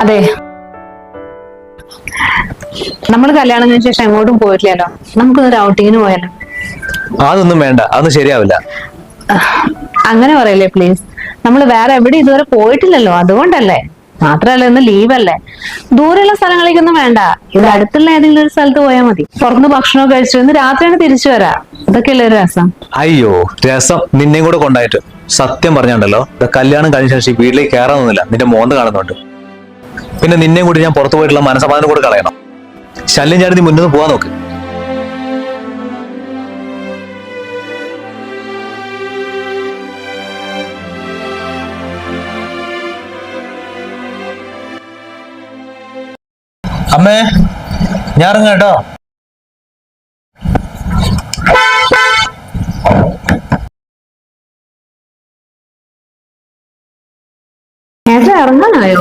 അതെ. നമ്മൾ കല്യാണം കഴിഞ്ഞ ശേഷം എങ്ങോട്ടും പോയിട്ടില്ലല്ലോ. നമുക്കൊന്നൊരു ഔട്ടിങ്ങിന് പോയാലോ? അതൊന്നും വേണ്ട. അതൊന്നും ശരിയാവില്ല. അങ്ങനെ പറയല്ലേ പ്ലീസ് നമ്മൾ വേറെ എവിടെ ഇതുവരെ പോയിട്ടില്ലല്ലോ. അതുകൊണ്ടല്ലേ. മാത്രല്ല ഇന്ന് ലീവല്ലേ ദൂരെയുള്ള സ്ഥലങ്ങളിലേക്കൊന്നും വേണ്ട. ഇവിടെ അടുത്തുള്ള ഏതെങ്കിലും ഒരു സ്ഥലത്ത് പോയാൽ മതി. പുറത്ത് ഭക്ഷണം കഴിച്ചു ഇന്ന് രാത്രിയാണ് തിരിച്ചു വരാ. ഇതൊക്കെയല്ലേ ഒരു രസം? അയ്യോ രസം നിന്നെയും കൂടെ കൊണ്ടായിട്ട്. സത്യം പറഞ്ഞുണ്ടല്ലോ. കല്യാണം കഴിഞ്ഞ ശേഷം വീട്ടിലേക്ക് കയറാനൊന്നുമില്ല നിന്റെ മോന്ത് കാണുന്നുണ്ട്. പിന്നെ നിന്നെയും കൂടി ഞാൻ പുറത്തു പോയിട്ടുള്ള മനസ്സമാധാനം കൂടെ കളയണം. ശല്യം ചാടി നീ മുന്നോട്ട് പോവാൻ നോക്ക്. അമ്മേ ഞാൻ കേട്ടോ. ഇറങ്ങാനായോ?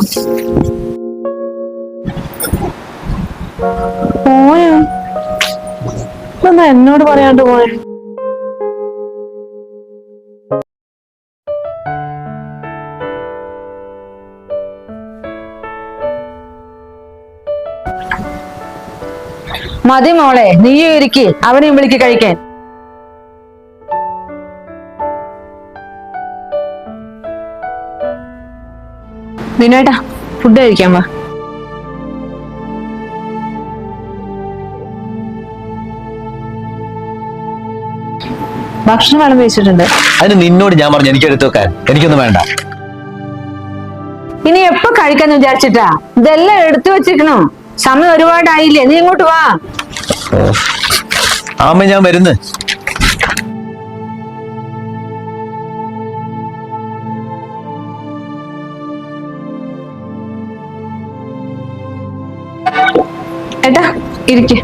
പോയോ? എന്നോട് പറയാണ്ട് പോയ? മതി മോളെ നീ ഇരിക്കി. അവനെയും വിളിക്ക് കഴിക്കാൻ. വിനോട്ടാ ഫുഡ് കഴിക്കാൻ വാ. ഭക്ഷണം വിളമ്പി വെച്ചിട്ടുണ്ട്. അതിന് നിന്നോട് ഞാൻ പറഞ്ഞു എനിക്ക് എടുത്തു വെക്കാൻ. എനിക്കൊന്നും വേണ്ട. ഇനി എപ്പോ കഴിക്കാന്ന് വിചാരിച്ചിട്ടാ? ഇതെല്ലാം എടുത്തു വെച്ചിരിക്കണോ. സമയം ഒരുപാടായില്ലേ? നീ ഇങ്ങോട്ട് വാ. ആമ ഞാൻ വരുന്നു. ഏട്ടാ ഇരിക്കെ.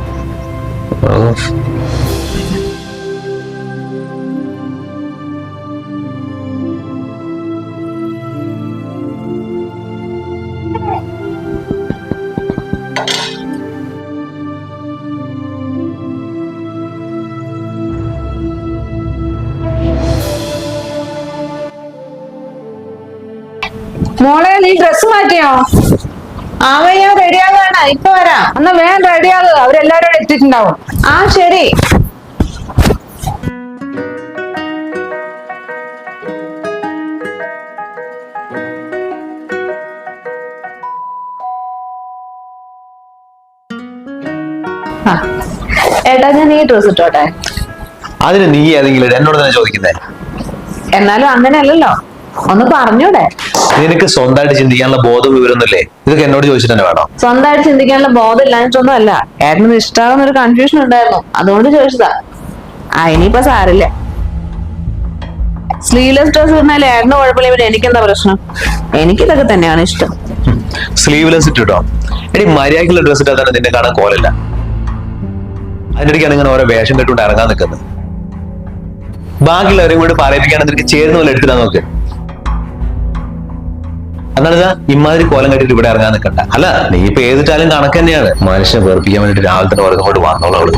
മാറ്റിയോ ആവയ്യ റെഡിയാകാണ് ഇപ്പൊ വരാം. എന്നാ വേഗം റെഡിയാകുക അവരെല്ലാരും ഇവിടെ എത്തിയിട്ടുണ്ടാവും. ആ ശരി. ഏട്ടാ ഞാൻ ഈ ഡ്രസ് ഇട്ടോട്ടെ. അതിന് നീ ഏതെങ്കിലും എന്നോട് തന്നെ ചോദിക്കുന്നേ? എന്നാലും അങ്ങനെയല്ലല്ലോ. ഒന്ന് പറഞ്ഞൂടെ. നിനക്ക് സ്വന്തമായിട്ട് ചിന്തിക്കാനുള്ള ബോധം വിവരമൊന്നുമില്ലേ ഇതൊക്കെ എന്നോട് ചോദിച്ചിട്ട് തന്നെ വേണം? സ്വന്തമായിട്ട് ചിന്തിക്കാനുള്ള ബോധം ഇല്ലാഞ്ഞിട്ടൊന്നും അല്ല ഏട്ടന് ഇഷ്ടമാകുന്ന ഒരു കൺഫ്യൂഷൻ ഉണ്ടായിരുന്നു. അതുകൊണ്ട് ചോദിച്ചതാ. ആ ഇനിയിപ്പോ സാരില്ല സ്ലീവ്ലെസ് ഡ്രസ് ഇടുന്നാൽ ഏട്ടന് കുഴപ്പമില്ല. പിന്നെ എനിക്കെന്താ പ്രശ്നം? എനിക്കിതൊക്കെ തന്നെയാണ് ഇഷ്ടം. സ്ലീവ്ലെസ് ഇട്ടിട്ടോ എടി മര്യാദക്കുള്ള ഡ്രസ് ഇട്ടാൽ നിന്നെ കാണാൻ കോലല്ല. അതിനിടയ്ക്കാണ് ഇങ്ങനെ ഓരോ വേഷം കെട്ടുകൊണ്ട് ഇറങ്ങാൻ നിൽക്കുന്നത്. ബാക്കിയുള്ളവരെയും കൂടി പറയിപ്പിക്കാൻ എനിക്ക് ചേർന്ന് പോലെ എടുത്തിടാൻ നോക്ക്. ഇതാ ഇമാതിരി കോലം കെട്ടിട്ട് ഇവിടെ ഇറങ്ങാൻ നിൽക്കണ്ട അല്ല നീ ഇപ്പൊ ഏതിട്ടാലും കണക്ക് തന്നെയാണ്? മനുഷ്യനെ വേർപ്പിക്കാൻ വേണ്ടിട്ട് രാവിലെ തന്നെ ഓരോ കൊണ്ട് വന്നോളൂ അവൾ.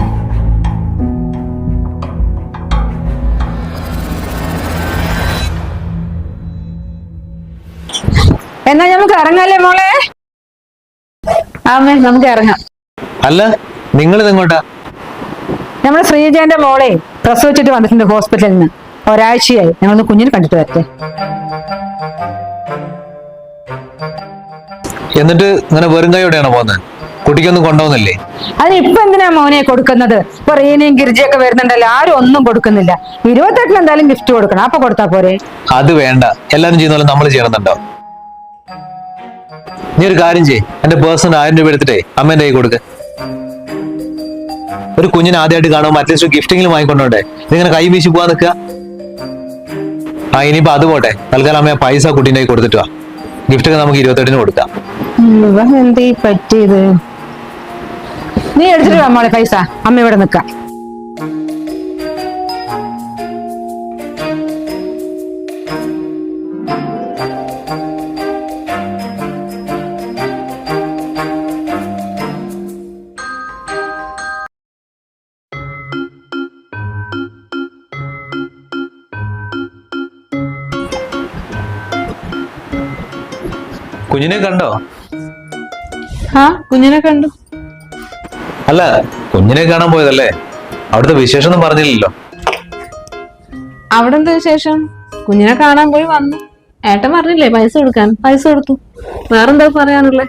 എന്നാ നമുക്ക് ഇറങ്ങാല്ലേ മോളെ? ആമേ നമുക്ക് ഇറങ്ങാം. അല്ല നിങ്ങൾ ഇതെങ്ങോട്ടാ നമ്മുടെ ശ്രീജയന്റെ മോളെ പ്രസവിച്ചിട്ട് വന്നിട്ടുണ്ട് ഹോസ്പിറ്റലിൽ നിന്ന്. ഒരാഴ്ചയായി. ഞങ്ങളൊന്ന് കുഞ്ഞിനെ കണ്ടിട്ട് വരട്ടെ. എന്നിട്ട് ഇങ്ങനെ വെറും കൈയോടെയാണ് പോകുന്നത് കുട്ടിക്കൊന്നും കൊണ്ടുപോകുന്നില്ലേ? അതിന് ഇപ്പൊ എന്തിനാ മോനെ കൊടുക്കുന്നത്? ഇപ്പൊ റീനയും ഗിരിജയൊക്കെ വരുന്നുണ്ടല്ലോ ആരും ഒന്നും കൊടുക്കുന്നില്ല. ഇരുപത്തെട്ടിന് എന്തായാലും ഗിഫ്റ്റ് കൊടുക്കണം. അപ്പൊ കൊടുത്താ പോരെ? അത് വേണ്ട. എല്ലാരും ചെയ്യുന്ന പോലെ നമ്മൾ ചെയ്യണമെന്നുണ്ടോ നീ ഒരു കാര്യം ചെയ്യ്. എന്റെ പേഴ്സണൽ ആയിരം രൂപ എടുത്തിട്ടേ അമ്മേന്റെ കൈ കൊടുക്ക്. ഒരു കുഞ്ഞിനെ ആദ്യമായിട്ട് കാണുമ്പോൾ അറ്റ്ലീസ്റ്റ് ഗിഫ്റ്റെങ്കിലും വാങ്ങിക്കൊണ്ടോട്ടെ ഇതിങ്ങനെ കൈ വീശി പോവാ നിൽക്കുക. ആ ഇനിയിപ്പോ അത് പോട്ടെ. തൽക്കാലം അമ്മ പൈസ കുട്ടീന്റെ കൈ കൊടുത്തിട്ട് വാ. ഗിഫ്റ്റ് ഒക്കെ നമുക്ക് ഇരുപത്തെട്ടിന് കൊടുക്കാം. എന്തേ പറ്റിയത്? നീ എടുത്തിട്ട് പൈസ. അമ്മ ഇവിടെ നിക്കാം കുഞ്ഞിനെ കണ്ടോ? ആ കുഞ്ഞിനെ കണ്ടു. അല്ല കുഞ്ഞിനെ കാണാൻ പോയതല്ലേ? അവിടുത്തെ വിശേഷം ഒന്നും പറഞ്ഞില്ലല്ലോ. അവിടെ എന്താ വിശേഷം? കുഞ്ഞിനെ കാണാൻ പോയി വന്നു. ഏട്ടൻ പറഞ്ഞില്ലേ പൈസ കൊടുക്കാൻ? പൈസ കൊടുത്തു. വേറെന്താ പറയാനുള്ളേ?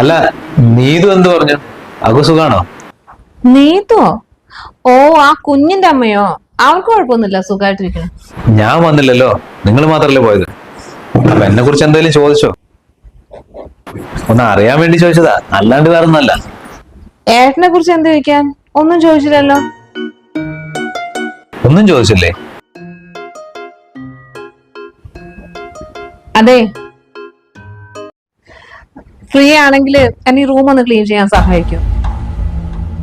അല്ല നീതു എന്ത് പറഞ്ഞു? അകു സുഖാണോ? നീതുവോ? ഓ ആ കുഞ്ഞിന്റെ അമ്മയോ? അവർക്ക് കുഴപ്പമൊന്നുമില്ല സുഖമായിട്ടിരിക്കണം. ഞാൻ വന്നില്ലല്ലോ. നിങ്ങൾ മാത്രല്ലേ പോയത്? അപ്പൊ എന്നെ കുറിച്ച് എന്തെങ്കിലും ചോദിച്ചോ? ഒന്ന് അറിയാൻ വേണ്ടി ചോദിച്ചതാ. അല്ലാണ്ട് വേറെ ഒന്നല്ല ഏട്ടനെ കുറിച്ച് എന്ത് ചോദിക്കാൻ? ഒന്നും ചോദിച്ചില്ലല്ലോ. ഒന്നും ചോദിച്ചില്ലേ? അതെ. ഫ്രീ ആണെങ്കിൽ എന്നെ ഈ റൂം ഒന്ന് ക്ലീൻ ചെയ്യാൻ സഹായിക്കും.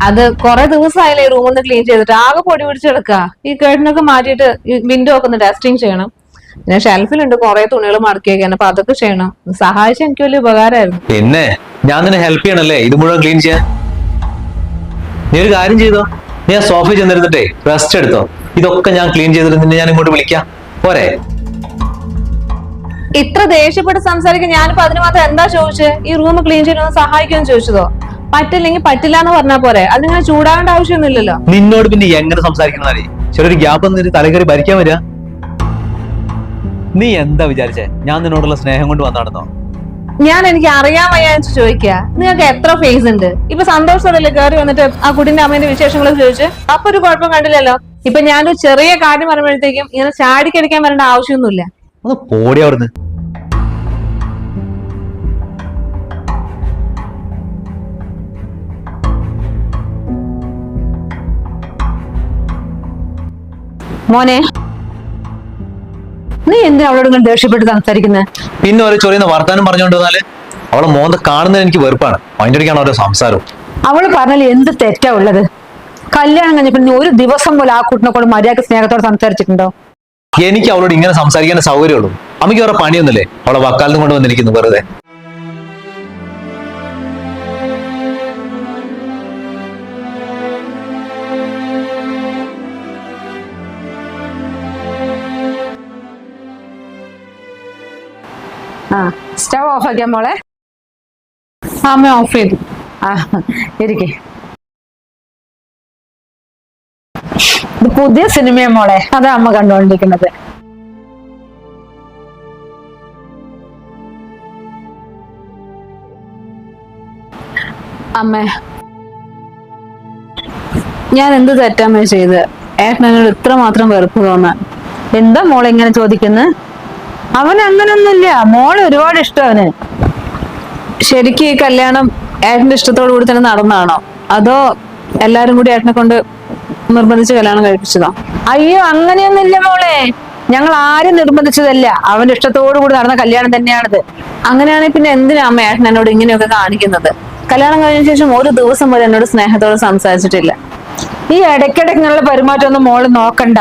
അത് കുറെ ദിവസമായില്ലേ റൂം ഒന്ന് ക്ലീൻ ചെയ്തിട്ട്. ആകെ പൊടി പിടിച്ചെടുക്ക ഈ കേട്ടിനൊക്കെ മാറ്റിയിട്ട് വിൻഡോ ഒക്കെ ഒന്ന് ഡസ്റ്റിംഗ് ചെയ്യണം. പിന്നെ ഷെൽഫിലുണ്ട് കുറെ തുണികൾ മടക്കി വെക്കാൻ അപ്പൊ അതൊക്കെ ചെയ്യണം. സഹായിച്ച എനിക്ക് വലിയ ഉപകാരമായിരുന്നു പിന്നെ ഞാൻ നിന്നെ ഹെൽപ്പ് ചെയ്യണല്ലേ? ഇത് മുഴുവൻ ക്ലീൻ ചെയ്യാൻ. നീ ഒരു കാര്യം ചെയ്തോ? നീ ആ സോഫയിൽ ചെന്നിരുന്നിട്ടേ റെസ്റ്റ് എടുത്തോ. ഇതൊക്കെ ഞാൻ ക്ലീൻ ചെയ്തിട്ട് നിന്നെ ഞാൻ ഇങ്ങോട്ട് വിളിക്കാം. പോരെ. ഇത്ര ദേഷ്യപ്പെട്ട് സംസാരിക്കാൻ ഞാനിപ്പോ അതിന് മാത്രം എന്താ ചോദിച്ചത് ഈ റൂം ക്ലീൻ ചെയ്യണമെന്ന് സഹായിക്കുമെന്ന് ചോദിച്ചതോ? പറ്റില്ലെങ്കിൽ പറ്റില്ല എന്ന് പറഞ്ഞാ പോരെ. അതിങ്ങനെ ചൂടാകേണ്ട ആവശ്യമൊന്നുമില്ലല്ലോ. നിന്നോട് പിന്നെ എങ്ങനെ സംസാരിക്കുന്നതായി ചെറിയൊരു ഗ്യാപ്പ് തലകറി ഭരിക്കാൻ വരിക. നീ എന്താ വിചാരിച്ചേ? ഞാൻ നിന്നോടുള്ള സ്നേഹം കൊണ്ട് വന്നാണെന്നോ ഞാൻ എനിക്ക് അറിയാൻ വയ്യാന്ന് ചോദിക്കുക നിങ്ങൾക്ക് എത്ര ഫേസ് ഉണ്ട്? ഇപ്പൊ സന്തോഷത്തോടെ കയറി വന്നിട്ട് ആ കുട്ടിന്റെ അമ്മേന്റെ വിശേഷങ്ങൾ ചോദിച്ച്? അപ്പൊ ഒരു കുഴപ്പം കണ്ടില്ലല്ലോ. ഇപ്പൊ ഞാനൊരു ചെറിയ കാര്യം പറയുമ്പോഴത്തേക്കും ഇങ്ങനെ ചാടിക്കടിക്കാൻ വരേണ്ട ആവശ്യമൊന്നുമില്ല. ഒന്ന് പോടി അവിടുന്ന്. മോനെ നീ എന്തിനാ അവളോട് ഇങ്ങനെ ദേഷ്യപ്പെട്ട് സംസാരിക്കുന്നത് പിന്നെ ഒരു ചൊറിയുന്ന വർത്താനം പറഞ്ഞുകൊണ്ട് വന്നാൽ അവളെ മോന്ത കാണുന്നതിന് എനിക്ക് വെറുപ്പാണ്. അതിന്റെ അവരുടെ സംസാരം അവൾ പറഞ്ഞാൽ എന്ത് തെറ്റാ ഉള്ളത്? കല്യാണം കഴിഞ്ഞപ്പോൾ നീ ഒരു ദിവസം പോലെ ആ കുട്ടിനെ കൊണ്ട് മര്യാദ സ്നേഹത്തോടെ സംസാരിച്ചിട്ടുണ്ടോ? എനിക്ക് അവളോട് ഇങ്ങനെ സംസാരിക്കാൻ സൗകര്യമുള്ളൂ. അമ്മയ്ക്ക് അവരുടെ പണിയൊന്നുമില്ലേ? അവളെ വക്കാലിനും കൊണ്ട് വന്നിരിക്കുന്നു വെറുതെ. ഓഫ് ആക്കിയ മോളെ? അമ്മ ഓഫ് ചെയ്തു. ആ ഇരിക്കെ. ഇത് പുതിയ സിനിമയാ മോളെ. അതാ അമ്മ കണ്ടുകൊണ്ടിരിക്കുന്നത്. അമ്മേ. ഞാൻ എന്ത് തെറ്റാമേ ചെയ്ത്? ഏട്ടനോട് ഇത്ര മാത്രം വെറുപ്പ് തോന്നാൻ. എന്താ മോളെ ഇങ്ങനെ ചോദിക്കുന്നത് അവൻ അങ്ങനൊന്നുമില്ല. മോളെ ഒരുപാട് ഇഷ്ടം അവന്. ശരിക്കും ഈ കല്യാണം ഏട്ടന്റെ ഇഷ്ടത്തോടു കൂടി തന്നെ നടന്നാണോ അതോ എല്ലാരും കൂടി ഏട്ടനെ കൊണ്ട് നിർബന്ധിച്ച് കല്യാണം കഴിപ്പിച്ചതോ? അയ്യോ അങ്ങനെയൊന്നുമില്ല മോളെ. ഞങ്ങൾ ആരും നിർബന്ധിച്ചതല്ല. അവന്റെ ഇഷ്ടത്തോടു കൂടി നടന്ന കല്യാണം തന്നെയാണിത്. അങ്ങനെയാണെങ്കിൽ പിന്നെ എന്തിനാ അമ്മ ഏട്ടൻ എന്നോട് ഇങ്ങനെയൊക്കെ കാണിക്കുന്നത്? കല്യാണം കഴിഞ്ഞ ശേഷം ഒരു ദിവസം പോലും എന്നോട് സ്നേഹത്തോട് സംസാരിച്ചിട്ടില്ല. ഈ ഇടയ്ക്കിടയ്ക്ക് ഇങ്ങനെയുള്ള പെരുമാറ്റമൊന്നും മോൾ നോക്കണ്ട.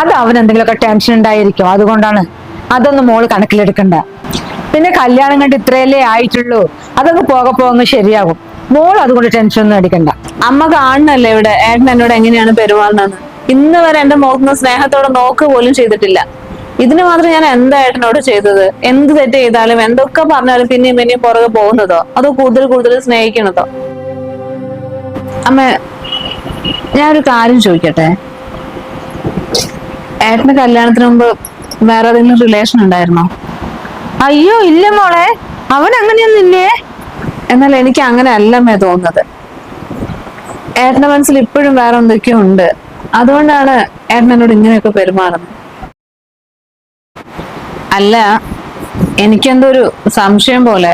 അത് അവൻ എന്തെങ്കിലുമൊക്കെ ടെൻഷൻ ഉണ്ടായിരിക്കും. അതുകൊണ്ടാണ് അതൊന്നും മോൾ കണക്കിലെടുക്കണ്ട. പിന്നെ കല്യാണം കണ്ട് ഇത്രയല്ലേ ആയിട്ടുള്ളൂ. അതൊക്കെ പോകെ പോകെ ശരിയാകും. മോൾ അതുകൊണ്ട് ടെൻഷൻ ഒന്നും അടിക്കണ്ട. അമ്മ കാണണല്ലേ ഇവിടെ? ഏട്ടൻ എന്നോട് എങ്ങനെയാണ് പെരുമാറുന്നത് ഇന്ന് വരെ എന്റെ മോക്കുന്ന സ്നേഹത്തോടെ നോക്ക് പോലും ചെയ്തിട്ടില്ല. ഇതിന് മാത്രം ഞാൻ എന്താ ഏട്ടനോട് ചെയ്തത്? എന്ത് തെറ്റ് ചെയ്താലും എന്തൊക്കെ പറഞ്ഞാലും പിന്നെയും പിന്നെയും പുറകെ പോകുന്നതോ? അതോ കൂടുതൽ കൂടുതൽ സ്നേഹിക്കണതോ അമ്മ ഞാനൊരു കാര്യം ചോദിക്കട്ടെ? ഏട്ടന് കല്യാണത്തിന് മുമ്പ് വേറെ ഏതെങ്കിലും റിലേഷൻ ഉണ്ടായിരുന്നോ? അയ്യോ ഇല്ല മോളെ. അവൻ അങ്ങനെയൊന്നും ഇല്ലേ? എന്നാൽ എനിക്ക് അങ്ങനെ അല്ലമ്മേ തോന്നുന്നത്. ഏട്ടന്റെ മനസ്സിൽ ഇപ്പോഴും വേറെ എന്തൊക്കെയോ ഉണ്ട്. അതുകൊണ്ടാണ് ഏട്ടൻ എന്നോട് ഇങ്ങനെയൊക്കെ പെരുമാറുന്നത്. അല്ല എനിക്കെന്തോ ഒരു സംശയം പോലെ.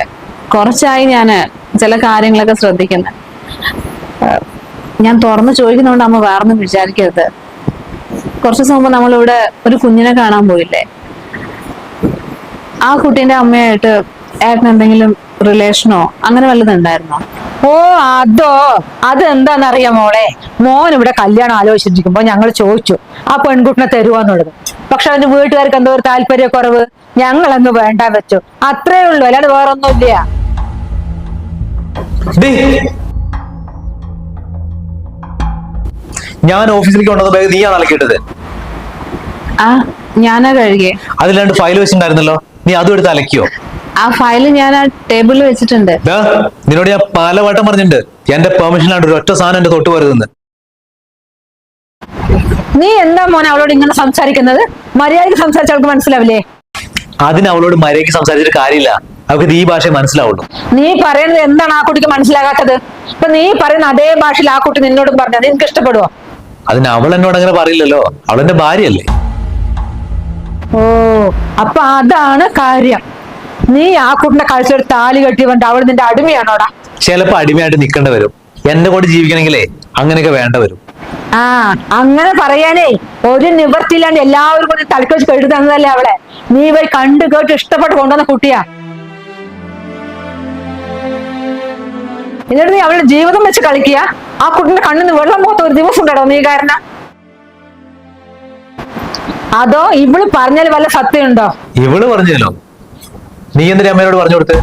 കുറച്ചായി ഞാൻ ചില കാര്യങ്ങളൊക്കെ ശ്രദ്ധിക്കുന്നത് ഞാൻ തുറന്ന് ചോദിക്കുന്നതുകൊണ്ട് അമ്മ വേറൊന്നും വിചാരിക്കരുത്. കുറച്ച് ദിവസം മുമ്പ് നമ്മളിവിടെ ഒരു കുഞ്ഞിനെ കാണാൻ പോയില്ലേ? ആ കുട്ടീന്റെ അമ്മയായിട്ട് ഏട്ടൻ എന്തെങ്കിലും റിലേഷനോ അങ്ങനെ വല്ലതും ഉണ്ടായിരുന്നോ? ഓ അതോ? അതെന്താണെന്നറിയാം മോളെ? മോൻ ഇവിടെ കല്യാണം ആലോചിച്ചിരിക്കുമ്പോ ഞങ്ങൾ ചോദിച്ചു ആ പെൺകുട്ടിനെ തരുവാന്നുള്ളത് പക്ഷെ അവന്റെ വീട്ടുകാർക്ക് എന്തോ ഒരു താല്പര്യക്കുറവ് ഞങ്ങളങ്ങ് വേണ്ട വെച്ചു. അത്രേ ഉള്ളൂ അല്ലാണ്ട് വേറൊന്നുമില്ല. ഞാൻ ഓഫീസിലേക്ക് കൊണ്ടുവന്ന ബാഗ് നീയാണ് അലക്കിയിട്ടത് ആ ഞാനാ കഴുകിയേ. അതിലാണ്ട് ഫയൽ വെച്ചിട്ടുണ്ടായിരുന്നല്ലോ. നീ അതും എടുത്ത് അലക്കിയോ? ആ ഫയൽ ഞാൻ ആ ടേബിളിൽ വെച്ചിട്ടുണ്ട്. ദാ, നിന്നോട് ഞാൻ പല വട്ടം പറഞ്ഞിട്ടുണ്ട്. എന്റെ പെർമിഷൻ ഒരു ഒറ്റ സാധനം എന്റെ തൊട്ട് വരുന്നത് നീ എന്താ മോനെ അവളോട് ഇങ്ങനെ സംസാരിക്കുന്നത്? മര്യാദയ്ക്ക് സംസാരിച്ച അവൾക്ക് മനസ്സിലാവില്ലേ? അതിന് അവളോട് മര്യാദയ്ക്ക് സംസാരിച്ചിട്ട് കാര്യമില്ല. അവൾക്ക് ഇത് ഈ ഭാഷ മനസ്സിലാവുള്ളൂ. നീ പറയുന്നത് എന്താണ് ആ കുട്ടിക്ക് മനസ്സിലാകാത്തത്? ഇപ്പൊ നീ പറയുന്ന അതേ ഭാഷയിൽ ആ കുട്ടി നിന്നോടും പറഞ്ഞത്. നിനക്ക് ഇഷ്ടപ്പെടുവോ? അതിന് അവൾ എന്നോട് അങ്ങനെ പറയില്ലല്ലോ. അവളെന്റെ ഭാര്യയല്ലേ. ഓ അപ്പൊ അതാണ് കാര്യം. നീ ആ കുട്ടിന്റെ കാഴ്ച താലി കെട്ടി കൊണ്ട് അവൾ നിന്റെ അടിമയാണോടാ? ചിലപ്പോ അടിമയായിട്ട് നിക്കേണ്ടി വരും. എന്റെ കൂടെ ജീവിക്കണമെങ്കിലേ അങ്ങനെയൊക്കെ വേണ്ട വരും. ആ അങ്ങനെ പറയാനേ ഒരു നിവർത്തിയില്ലാണ്ട് എല്ലാവരും കൂടി തലക്ക് വെച്ച് കെട്ടി തന്നതല്ലേ അവളെ. നീ പോയി കണ്ടു കേട്ട് ഇഷ്ടപ്പെട്ട് കൊണ്ടുവന്ന കുട്ടിയാ. എന്നിട്ട് നീ അവളുടെ ജീവിതം വെച്ച് കളിക്കുക? ആ കുട്ടിന്റെ കണ്ണിന് വെള്ളം പോത്ത ഒരു ദിവസം ഉണ്ടോ നീ കാരണ അതോ ഇവൾ പറഞ്ഞാൽ വല്ല സത്യമുണ്ടോ? ഇവൾ പറഞ്ഞല്ലോ. നീ എന്തിനാ അമ്മയോട് പറഞ്ഞു കൊടുത്ത്?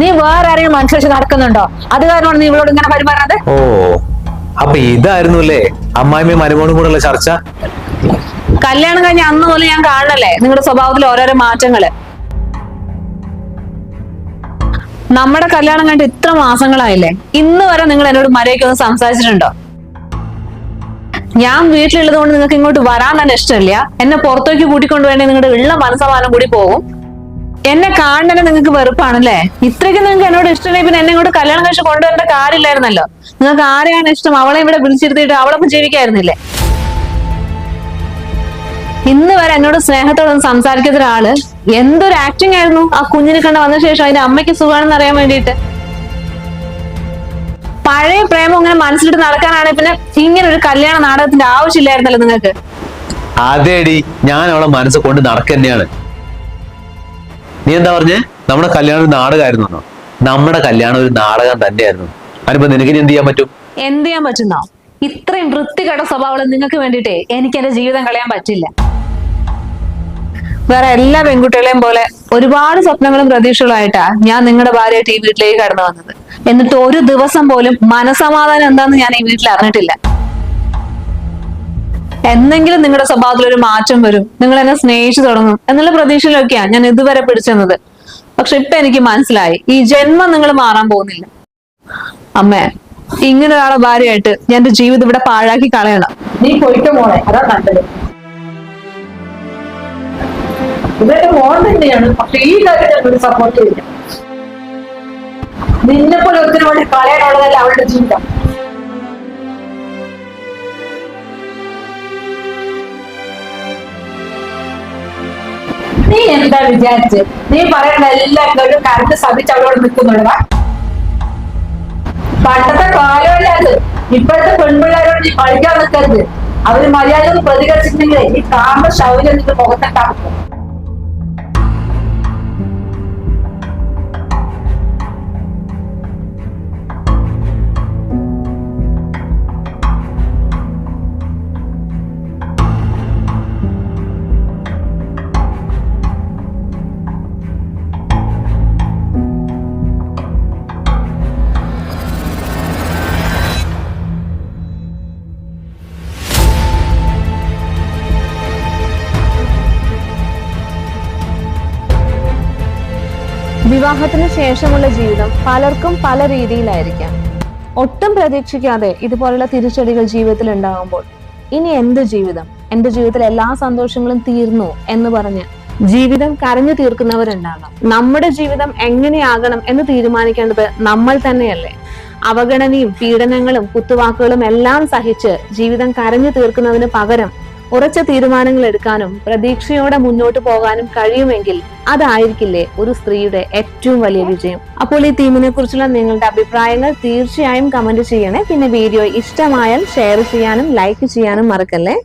നീ വേറെ ആരെയും മനസ്സിലാക്കി നടക്കുന്നുണ്ടോ? അത് കാരണമാണ് നീ ഇവളോട് ഇങ്ങനെ പെരുമാറുന്നത്? ഓ അപ്പൊ ഇതായിരുന്നു അല്ലേ? അമ്മായിമ്മയും മരുമോണും കൂടെയുള്ള ചർച്ച? കല്യാണം കഴിഞ്ഞ അന്ന് പോലെ ഞാൻ കാണണല്ലേ? നിങ്ങളുടെ സ്വഭാവത്തിൽ ഓരോരോ മാറ്റങ്ങൾ. നമ്മുടെ കല്യാണം കണ്ട് ഇത്ര മാസങ്ങളായില്ലേ? ഇന്ന് വരെ നിങ്ങൾ എന്നോട് മര്യാദയ്ക്ക് ഒന്ന് സംസാരിച്ചിട്ടുണ്ടോ? ഞാൻ വീട്ടിലുള്ളത് കൊണ്ട് നിങ്ങൾക്ക് ഇങ്ങോട്ട് വരാൻ തന്നെ ഇഷ്ടമില്ല. എന്നെ പുറത്തേക്ക് കൂട്ടിക്കൊണ്ടുപോയി നിങ്ങളുടെ ഉള്ള മനസ്സമാനം കൂടി പോകും. എന്നെ കാണുന്നതിന് നിങ്ങൾക്ക് വെറുപ്പാണല്ലേ? ഇത്രയ്ക്ക് നിങ്ങൾക്ക് എന്നോട് ഇഷ്ടമില്ല പിന്നെ എന്നെ ഇങ്ങോട്ട് കല്യാണം കഴിച്ച് കൊണ്ടുവരേണ്ട കാര്യമില്ലായിരുന്നല്ലോ. നിങ്ങൾക്ക് ആരെയാണ് ഇഷ്ടം? അവളെ ഇവിടെ വിളിച്ചിരുത്തിയിട്ട് അവളൊപ്പം ജീവിക്കായിരുന്നില്ലേ? ഇന്ന് വരെ എന്നോട് സ്നേഹത്തോടെ ഒന്ന് സംസാരിക്കുന്ന ഒരാൾ എന്തൊരു ആക്ടിങ് ആയിരുന്നു? ആ കുഞ്ഞിനെ കണ്ട വന്ന ശേഷം അതിന്റെ അമ്മയ്ക്ക് സുഖമാണെന്ന് അറിയാൻ വേണ്ടിയിട്ട്. പഴയ പ്രേമം ഇങ്ങനെ മനസ്സിലിട്ട് നടക്കാനാണ് പിന്നെ ഇങ്ങനെ ഒരു കല്യാണ നാടകത്തിന്റെ ആവശ്യമില്ലായിരുന്നല്ലോ നിങ്ങൾക്ക്. അതേടി ഞാൻ അവളെ മനസ്സ് കൊണ്ട് നടക്കന്നെയാണ്. നീ എന്താ പറഞ്ഞേ? നമ്മുടെ കല്യാണം ഒരു നാടകമായിരുന്നു? നമ്മുടെ കല്യാണം ഒരു നാടകം തന്നെയായിരുന്നു. അതിനിപ്പോ നിനക്ക് എന്ത് ചെയ്യാൻ പറ്റും? എന്ത് ചെയ്യാൻ പറ്റുന്നോ? ഇത്രയും വൃത്തികെട്ട സ്വഭാവം നിങ്ങൾക്ക് വേണ്ടിട്ടേ എനിക്ക് എന്റെ ജീവിതം കളയാൻ പറ്റില്ല. വേറെ എല്ലാ പെൺകുട്ടികളെയും പോലെ ഒരുപാട് സ്വപ്നങ്ങളും പ്രതീക്ഷകളുമായിട്ടാ ഞാൻ നിങ്ങളുടെ ഭാര്യയായിട്ട് ഈ വീട്ടിലേക്ക് കടന്നു വന്നത്. എന്നിട്ട് ഒരു ദിവസം പോലും മനസമാധാനം എന്താന്ന് ഞാൻ ഈ വീട്ടിൽ അറിഞ്ഞിട്ടില്ല. എന്നെങ്കിലും നിങ്ങളുടെ സ്വഭാവത്തിൽ ഒരു മാറ്റം വരും. നിങ്ങൾ എന്നെ സ്നേഹിച്ചു തുടങ്ങും എന്നുള്ള പ്രതീക്ഷയിലൊക്കെയാ ഞാൻ ഇതുവരെ പിടിച്ചെന്നത്. പക്ഷെ ഇപ്പൊ എനിക്ക് മനസ്സിലായി. ഈ ജന്മം നിങ്ങൾ മാറാൻ പോകുന്നില്ല. അമ്മേ ഇങ്ങനെ ഒരാളെ ഭാര്യയായിട്ട് ഞാൻ എന്റെ ജീവിതം ഇവിടെ പാഴാക്കി കളയണം. നീ പോയിട്ട് മോളെ അതാ നല്ലത് ഇവരുടെ മോൻ തന്നെയാണ് പക്ഷെ ഈ കാര്യത്തിൽ ഒരു സപ്പോർട്ട് ചെയ്യില്ല. നിന്നെ പോലെ ഒത്തിരി വേണ്ടി കളയാനുള്ളതല്ല അവളുടെ ജീവിതം. നീ എന്താ വിചാരിച്ച്? നീ പറയുന്ന എല്ലാം കേട്ട് കരണ്ട് സഭിച്ച് അവളോട് നിൽക്കുന്നുള്ളതാ പണ്ടത്തെ കാലമല്ല അത്. ഇപ്പോഴത്തെ പെൺപിള്ളേരോട് നീ കളിക്കാൻ നിൽക്കരുത്. അവർ മര്യാദ പ്രതികരിച്ചിട്ടുണ്ടെങ്കിൽ ഈ കാണുന്ന ശൗര്യം നിന്റെ മുഖത്തുണ്ടാക്കും വിവാഹത്തിന് ശേഷമുള്ള ജീവിതം പലർക്കും പല രീതിയിലായിരിക്കാം. ഒട്ടും പ്രതീക്ഷിക്കാതെ ഇതുപോലുള്ള തിരിച്ചടികൾ ജീവിതത്തിൽ ഉണ്ടാകുമ്പോൾ ഇനി എന്ത് ജീവിതം? എന്റെ ജീവിതത്തിൽ എല്ലാ സന്തോഷങ്ങളും തീർന്നു എന്ന് പറഞ്ഞ് ജീവിതം കരഞ്ഞു തീർക്കുന്നവരുണ്ടാകാം. നമ്മുടെ ജീവിതം എങ്ങനെയാകണം എന്ന് തീരുമാനിക്കേണ്ടത് നമ്മൾ തന്നെയല്ലേ? അവഗണനയും പീഡനങ്ങളും കുത്തുവാക്കുകളും എല്ലാം സഹിച്ച് ജീവിതം കരഞ്ഞു തീർക്കുന്നതിന് പകരം ഉറച്ച തീരുമാനങ്ങൾ എടുക്കാനും പ്രതീക്ഷയോടെ മുന്നോട്ട് പോകാനും കഴിയുമെങ്കിൽ അതായിരിക്കില്ലേ ഒരു സ്ത്രീയുടെ ഏറ്റവും വലിയ വിജയം. അപ്പോൾ ഈ തീമിനെ കുറിച്ചുള്ള നിങ്ങളുടെ അഭിപ്രായങ്ങൾ തീർച്ചയായും കമന്റ് ചെയ്യണേ. പിന്നെ വീഡിയോ ഇഷ്ടമായാൽ ഷെയർ ചെയ്യാനും ലൈക്ക് ചെയ്യാനും മറക്കല്ലേ?